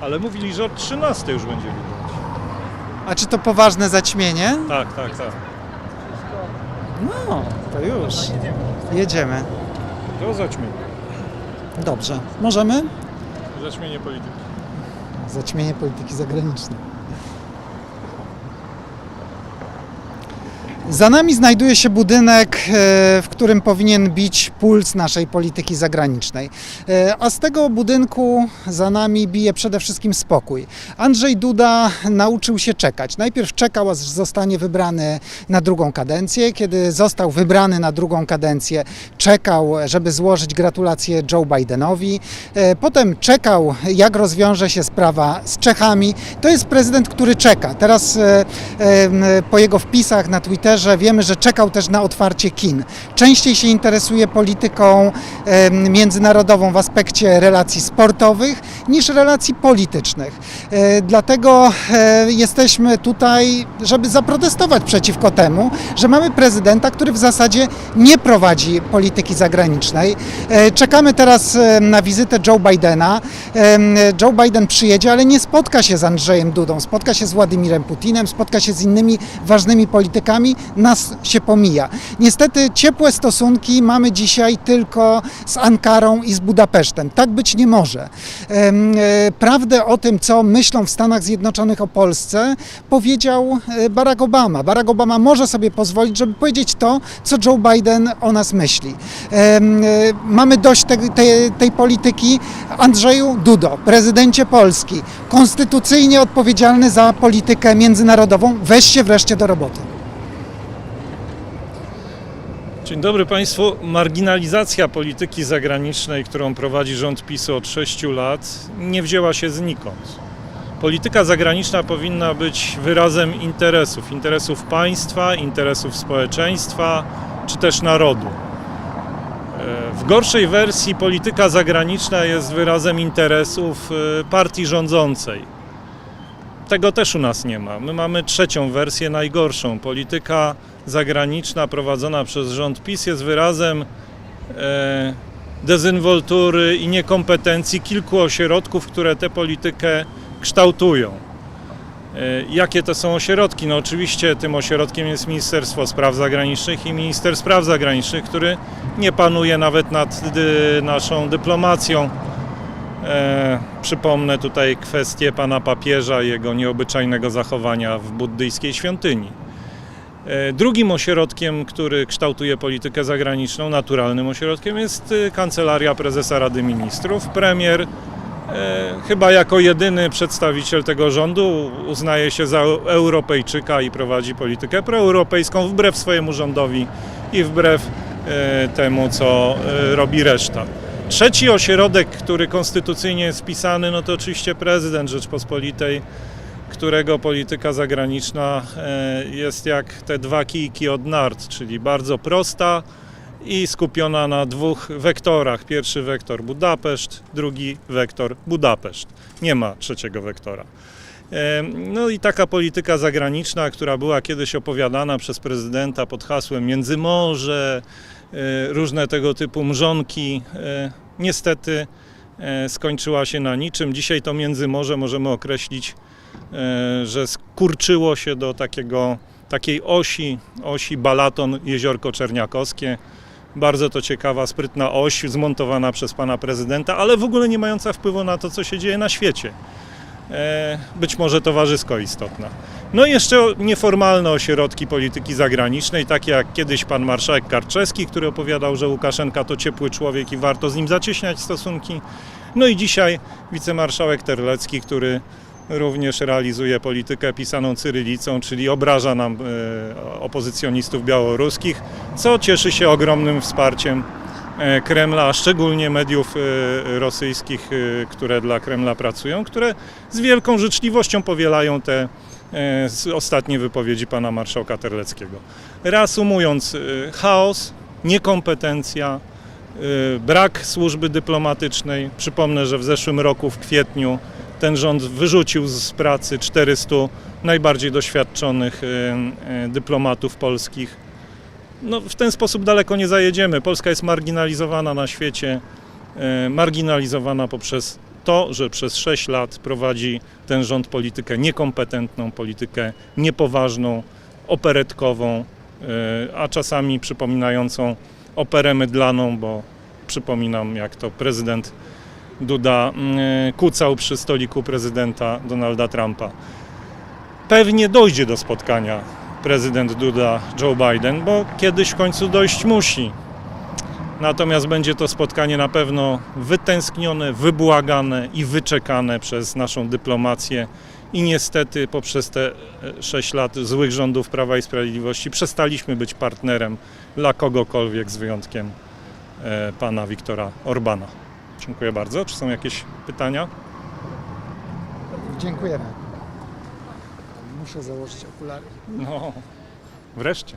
Ale mówili, że od 13 już będzie widać. A czy to poważne zaćmienie? Tak, tak, tak. No, to już. Jedziemy. To zaćmienie. Dobrze. Możemy? Zaćmienie polityki. Zaćmienie polityki zagranicznej. Za nami znajduje się budynek, e, w którym powinien bić puls naszej polityki zagranicznej. E, A z tego budynku za nami bije przede wszystkim spokój. Andrzej Duda nauczył się czekać. Najpierw czekał, aż zostanie wybrany na drugą kadencję. Kiedy został wybrany na drugą kadencję, czekał, żeby złożyć gratulacje Joe Bidenowi. E, Potem czekał, jak rozwiąże się sprawa z Czechami. To jest prezydent, który czeka. Teraz po jego wpisach na Twitterze wiemy, że czekał też na otwarcie kin. Częściej się interesuje polityką międzynarodową w aspekcie relacji sportowych niż relacji politycznych. E, Dlatego e, jesteśmy tutaj, żeby zaprotestować przeciwko temu, że mamy prezydenta, który w zasadzie nie prowadzi polityki zagranicznej. E, Czekamy teraz na wizytę Joe Bidena. Joe Biden przyjedzie, ale nie spotka się z Andrzejem Dudą, spotka się z Władimirem Putinem, spotka się z innymi ważnymi politykami, nas się pomija. Niestety ciepłe stosunki mamy dzisiaj tylko z Ankarą i z Budapesztem. Tak być nie może. E, Prawdę o tym, co myślą w Stanach Zjednoczonych o Polsce, powiedział e, Barack Obama. Barack Obama może sobie pozwolić, żeby powiedzieć to, co Joe Biden o nas myśli. E, Mamy dość te, te, tej polityki. Andrzeju Dudo, prezydencie Polski, konstytucyjnie odpowiedzialny za politykę międzynarodową, weź się wreszcie do roboty. Dzień dobry Państwu. Marginalizacja polityki zagranicznej, którą prowadzi rząd PiSu od 6 lat, nie wzięła się znikąd. Polityka zagraniczna powinna być wyrazem interesów, interesów państwa, interesów społeczeństwa czy też narodu. E, W gorszej wersji polityka zagraniczna jest wyrazem interesów e, partii rządzącej. Tego też u nas nie ma. My mamy trzecią wersję, najgorszą. Polityka zagraniczna prowadzona przez rząd PiS jest wyrazem e, dezynwoltury i niekompetencji kilku ośrodków, które tę politykę kształtują. E, Jakie to są ośrodki? No oczywiście tym ośrodkiem jest Ministerstwo Spraw Zagranicznych i Minister Spraw Zagranicznych, który nie panuje nawet nad dy, naszą dyplomacją. E, przypomnę tutaj kwestię pana papieża jego nieobyczajnego zachowania w buddyjskiej świątyni. E, drugim ośrodkiem, który kształtuje politykę zagraniczną, naturalnym ośrodkiem jest e, Kancelaria Prezesa Rady Ministrów. Premier, chyba jako jedyny przedstawiciel tego rządu, uznaje się za Europejczyka i prowadzi politykę proeuropejską wbrew swojemu rządowi i wbrew temu, co robi reszta. Trzeci ośrodek, który konstytucyjnie jest wpisany, no to oczywiście prezydent Rzeczpospolitej, którego polityka zagraniczna e, jest jak te dwa kijki od nart, czyli bardzo prosta i skupiona na dwóch wektorach. Pierwszy wektor Budapeszt, drugi wektor Budapeszt. Nie ma trzeciego wektora. E, No i taka polityka zagraniczna, która była kiedyś opowiadana przez prezydenta pod hasłem Międzymorze, różne tego typu mrzonki, e, niestety e, skończyła się na niczym. Dzisiaj to Międzymorze możemy określić, e, że skurczyło się do takiego, takiej osi, osi Balaton Jeziorko Czerniakowskie. Bardzo to ciekawa, sprytna oś zmontowana przez pana prezydenta, ale w ogóle nie mająca wpływu na to, co się dzieje na świecie. E, Być może towarzysko istotna. No i jeszcze nieformalne ośrodki polityki zagranicznej, takie jak kiedyś pan marszałek Karczewski, który opowiadał, że Łukaszenka to ciepły człowiek i warto z nim zacieśniać stosunki. No i dzisiaj wicemarszałek Terlecki, który również realizuje politykę pisaną cyrylicą, czyli obraża nam e, opozycjonistów białoruskich, co cieszy się ogromnym wsparciem Kremla, a szczególnie mediów e, rosyjskich, e, które dla Kremla pracują, które z wielką życzliwością powielają te e, ostatnie wypowiedzi pana marszałka Terleckiego. Reasumując, e, chaos, niekompetencja, e, brak służby dyplomatycznej. Przypomnę, że w zeszłym roku, w kwietniu, ten rząd wyrzucił z pracy 400 najbardziej doświadczonych e, e, dyplomatów polskich. No, w ten sposób daleko nie zajedziemy. Polska jest marginalizowana na świecie, e, marginalizowana poprzez to, że przez 6 lat prowadzi ten rząd politykę niekompetentną, politykę niepoważną, operetkową, e, a czasami przypominającą operę mydlaną, bo przypominam, jak to prezydent Duda mm, kucał przy stoliku prezydenta Donalda Trumpa. Pewnie dojdzie do spotkania prezydent Duda Joe Biden, bo kiedyś w końcu dojść musi. Natomiast będzie to spotkanie na pewno wytęsknione, wybłagane i wyczekane przez naszą dyplomację. I niestety poprzez te 6 lat złych rządów Prawa i Sprawiedliwości przestaliśmy być partnerem dla kogokolwiek z wyjątkiem e, pana Wiktora Orbana. Dziękuję bardzo. Czy są jakieś pytania? Dziękujemy. Muszę założyć okulary. No, wreszcie.